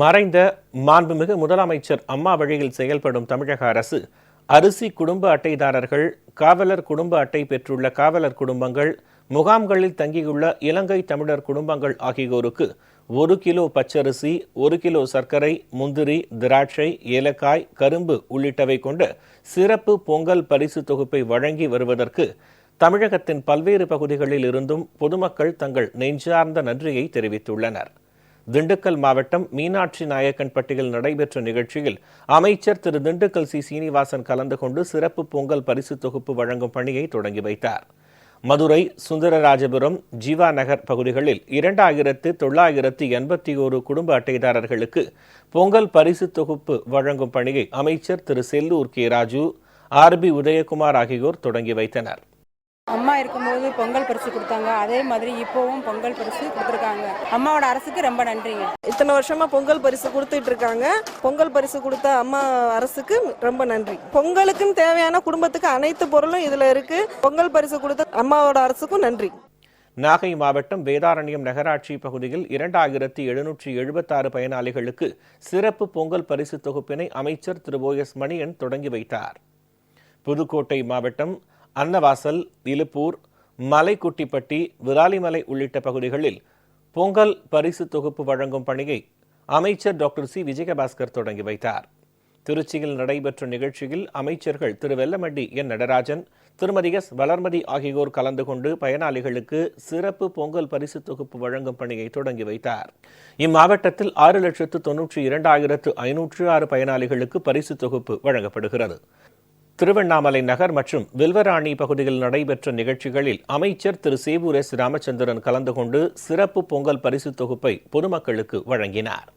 மறைந்த மாண்புமிகு முதலமைச்சர் அம்மா வழியில் செயல்படும் தமிழக அரசு அரிசி குடும்ப அட்டைதாரர்கள் காவலர் குடும்ப அட்டை பெற்றுள்ள காவலர் குடும்பங்கள் முகாம்களில் தங்கியுள்ள இலங்கை தமிழர் குடும்பங்கள் ஆகியோருக்கு ஒரு கிலோ பச்சரிசி ஒரு கிலோ சர்க்கரை முந்திரி திராட்சை ஏலக்காய் கரும்பு உள்ளிட்டவை கொண்ட சிறப்பு பொங்கல் பரிசு தொகுப்பை வழங்கி வருவதற்கு தமிழகத்தின் பல்வேறு பகுதிகளில் இருந்தும் பொதுமக்கள் தங்கள் நெஞ்சார்ந்த நன்றியை தெரிவித்துள்ளனர். திண்டுக்கல் மாவட்டம் மீனாட்சி நாயக்கன்பட்டியில் நடைபெற்ற நிகழ்ச்சியில் அமைச்சர் திரு திண்டுக்கல் சி. சீனிவாசன் கலந்து கொண்டு சிறப்பு பொங்கல் பரிசு தொகுப்பு வழங்கும் பணியை தொடங்கி வைத்தார். மதுரை சுந்தரராஜபுரம் ஜீவா நகர் பகுதிகளில் இரண்டாயிரத்து தொள்ளாயிரத்து எண்பத்தி ஒரு குடும்ப அட்டைதாரர்களுக்கு பொங்கல் பரிசு தொகுப்பு வழங்கும் பணியை அமைச்சர் திரு Sellur K. Raju R. B. Udayakumar ஆகியோர் தொடங்கி வைத்தனர். அம்மா இருக்கும்போது பொங்கல் பரிசு கொடுத்தாங்க. அதே மாதிரி இப்போவும் பொங்கல் பரிசு கொடுத்துருக்காங்க. அம்மாவோட அரசுக்கு ரொம்ப நன்றிங்க. இத்தனை வருஷமா பொங்கல் பரிசு கொடுத்துட்டு இருக்காங்க. பொங்கல் பரிசு கொடுத்த அம்மா அரசுக்கு ரொம்ப நன்றி. பொங்கலுக்குன்னு தேவையான குடும்பத்துக்கு அனைத்து பொருளும் இதுல இருக்கு. பொங்கல் பரிசு கொடுத்த அம்மாவோட அரசுக்கும் நன்றி. நாகை மாவட்டம் வேதாரண்யம் நகராட்சி பகுதியில் இரண்டாயிரத்தி எழுநூற்றி எழுபத்தாறு பயனாளிகளுக்கு சிறப்பு பொங்கல் பரிசு தொகுப்பினை அமைச்சர் திரு ஓ எஸ் மணியன் தொடங்கி வைத்தார். புதுக்கோட்டை மாவட்டம் அன்னவாசல் இலுப்பூர் மலைக்குட்டிப்பட்டி விராலிமலை உள்ளிட்ட பகுதிகளில் பொங்கல் பரிசு தொகுப்பு வழங்கும் பணியை அமைச்சர் டாக்டர் சி. விஜயபாஸ்கர் தொடங்கி வைத்தார். திருச்சியில் நடைபெற்ற நிகழ்ச்சியில் அமைச்சர்கள் திரு. வெல்லமண்டி என். நடராஜன் திருமதி எஸ். வளர்மதி ஆகியோர் கலந்து கொண்டு பயனாளிகளுக்கு சிறப்பு பொங்கல் பரிசு தொகுப்பு வழங்கும் பணியை தொடங்கி வைத்தார். இம்மாவட்டத்தில் ஆறு லட்சத்து தொன்னூற்றி இரண்டாயிரத்து ஐநூற்று ஆறு பயனாளிகளுக்கு பரிசு தொகுப்பு வழங்கப்படுகிறது. திருவண்ணாமலை நகர் மற்றும் வில்வராணி பகுதியில் நடைபெற்ற நிகழ்ச்சிகளில் அமைச்சர் திரு. சேவூர் எஸ். ராமச்சந்திரன் கலந்து கொண்டு சிறப்பு பொங்கல் பரிசு தொகுப்பை பொதுமக்களுக்கு வழங்கினார்.